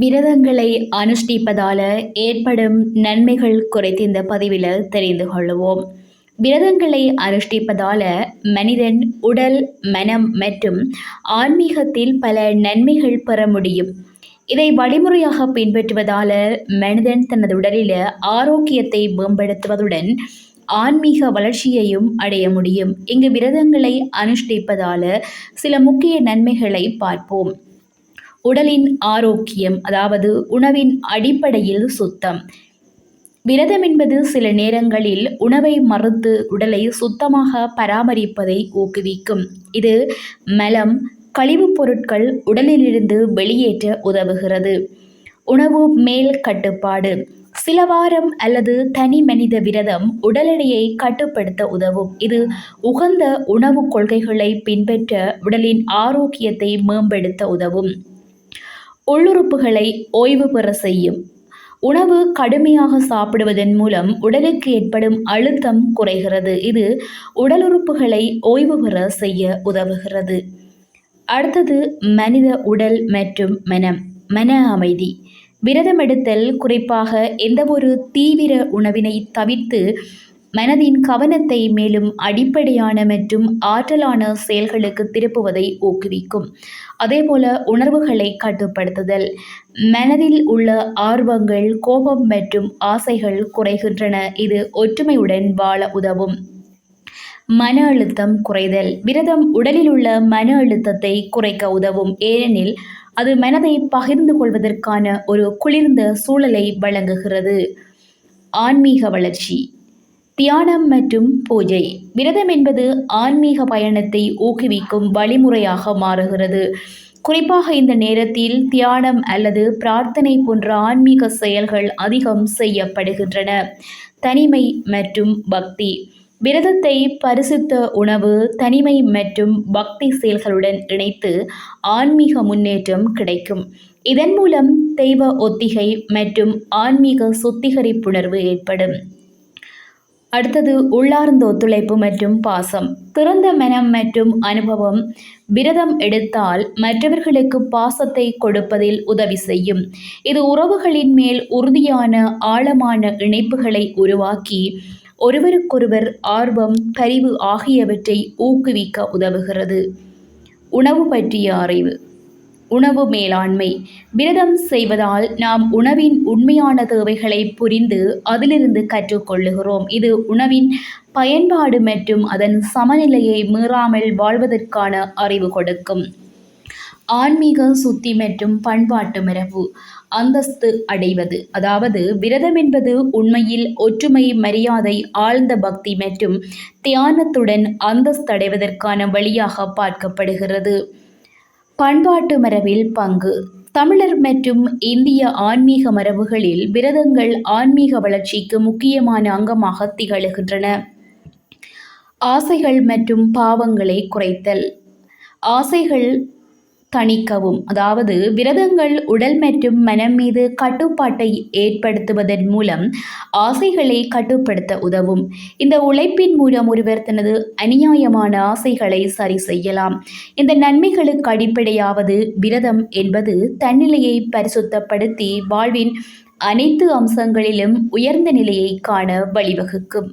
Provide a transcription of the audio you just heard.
விரதங்களை அனுஷ்டிப்பதால் ஏற்படும் நன்மைகள் குறித்து இந்த பதிவில் தெரிந்து கொள்வோம் விரதங்களை அனுஷ்டிப்பதால் மனிதன் உடல் மனம் மற்றும் ஆன்மீகத்தில் பல நன்மைகள் பெற முடியும். இதை வழிமுறையாக பின்பற்றுவதால் மனிதன் தனது உடலில் ஆரோக்கியத்தை மேம்படுத்துவதுடன் ஆன்மீக வளர்ச்சியையும் அடைய முடியும். இங்கு விரதங்களை அனுஷ்டிப்பதால் சில முக்கிய நன்மைகளை பார்ப்போம். உடலின் ஆரோக்கியம் அதாவது உணவின் அடிப்படையில் சுத்தம். விரதம் என்பது சில நேரங்களில் உணவை மறுத்து உடலை சுத்தமாக பராமரிப்பதை ஊக்குவிக்கும். இது மலம் கழிவுப் பொருட்கள் உடலிலிருந்து வெளியேற்ற உதவுகிறது. உணவு மேல் கட்டுப்பாடு. சில வாரம் அல்லது தனி மனித விரதம் உடல் எடையை கட்டுப்படுத்த உதவும். இது உகந்த உணவு கொள்கைகளை பின்பற்ற உடலின் ஆரோக்கியத்தை மேம்படுத்த உதவும். உள்ளுறுப்புகளை ஓய்வு பெற செய்யும். உணவு கடுமையாக சாப்பிடுவதன் மூலம் உடலுக்கு ஏற்படும் அழுத்தம் குறைகிறது. இது உடல் உறுப்புகளை ஓய்வு பெற செய்ய உதவுகிறது. அடுத்தது மனித உடல் மற்றும் மனம் மன அமைதி. விரதமெடுத்தல் குறிப்பாக எந்தவொரு தீவிர உணவினை தவிர்த்து மனதின் கவனத்தை மேலும் அடிப்படையான மற்றும் ஆற்றலான செயல்களுக்கு திருப்புவதை ஊக்குவிக்கும். அதேபோல உணர்வுகளை கட்டுப்படுத்துதல். மனதில் உள்ள ஆர்வங்கள் கோபம் மற்றும் ஆசைகள் குறைகின்றன. இது ஒற்றுமையுடன் வாழ உதவும். மன அழுத்தம் குறைதல். விரதம் உடலில் உள்ள மன அழுத்தத்தை குறைக்க உதவும். ஏனெனில் அது மனதை பகிர்ந்து கொள்வதற்கான ஒரு குளிர்ந்த சூழலை வழங்குகிறது. ஆன்மீக வளர்ச்சி. தியானம் மற்றும் பூஜை. விரதம் என்பது ஆன்மீக பயணத்தை ஊக்குவிக்கும் வழிமுறையாக மாறுகிறது. குறிப்பாக இந்த நேரத்தில் தியானம் அல்லது பிரார்த்தனை போன்ற ஆன்மீக செயல்கள் அதிகம் செய்யப்படுகின்றன. தனிமை மற்றும் பக்தி. விரதத்தை பரிசுத்த உணவு தனிமை மற்றும் பக்தி செயல்களுடன் இணைத்து ஆன்மீக முன்னேற்றம் கிடைக்கும். இதன் மூலம் தெய்வ ஒத்திகை மற்றும் ஆன்மீக சுத்திகரிப்புணர்வு ஏற்படும். அடுத்தது உள்ளார்ந்த ஒத்துழைப்பு மற்றும் பாசம். திறந்த மனம் மற்றும் அனுபவம். விரதம் எடுத்தால் மற்றவர்களுக்கு பாசத்தை கொடுப்பதில் உதவி செய்யும். இது உறவுகளின் மேல் உறுதியான ஆழமான இணைப்புகளை உருவாக்கி ஒருவருக்கொருவர் ஆர்வம் பரிவு ஆகியவற்றை ஊக்குவிக்க உதவுகிறது. உணவு பற்றிய அறிவு. உணவு மேலாண்மை. விரதம் செய்வதால் நாம் உணவின் உண்மையான தேவைகளை புரிந்து அதிலிருந்து கற்றுக்கொள்ளுகிறோம். இது உணவின் பயன்பாடு மற்றும் அதன் சமநிலையை மீறாமல் வாழ்வதற்கான அறிவு கொடுக்கும். ஆன்மீக சுத்தி மற்றும் பண்பாட்டு மரபு அந்தஸ்து அடைவது. அதாவது விரதம் என்பது உண்மையில் ஒற்றுமை மரியாதை ஆழ்ந்த பக்தி மற்றும் தியானத்துடன் அந்தஸ்து அடைவதற்கான வழியாக பார்க்கப்படுகிறது. பண்பாட்டு மரபில் பங்கு. தமிழர் மற்றும் இந்திய ஆன்மீக மரபுகளில் விரதங்கள் ஆன்மீக வளர்ச்சிக்கு முக்கியமான அங்கமாக திகழ்கின்றன. ஆசைகள் மற்றும் பாவங்களை குறைத்தல். ஆசைகள் தணிக்கவும். அதாவது விரதங்கள் உடல் மற்றும் மனம் மீது கட்டுப்பாட்டை ஏற்படுத்துவதன் மூலம் ஆசைகளை கட்டுப்படுத்த உதவும். இந்த உழைப்பின் மூலம் ஒருவர் தனது அநியாயமான ஆசைகளை சரி செய்யலாம். இந்த நன்மைகளுக்கு அடிப்படையாவது விரதம் என்பது தன்னிலையை பரிசுத்தப்படுத்தி வாழ்வின் அனைத்து அம்சங்களிலும் உயர்ந்த நிலையை காண வழிவகுக்கும்.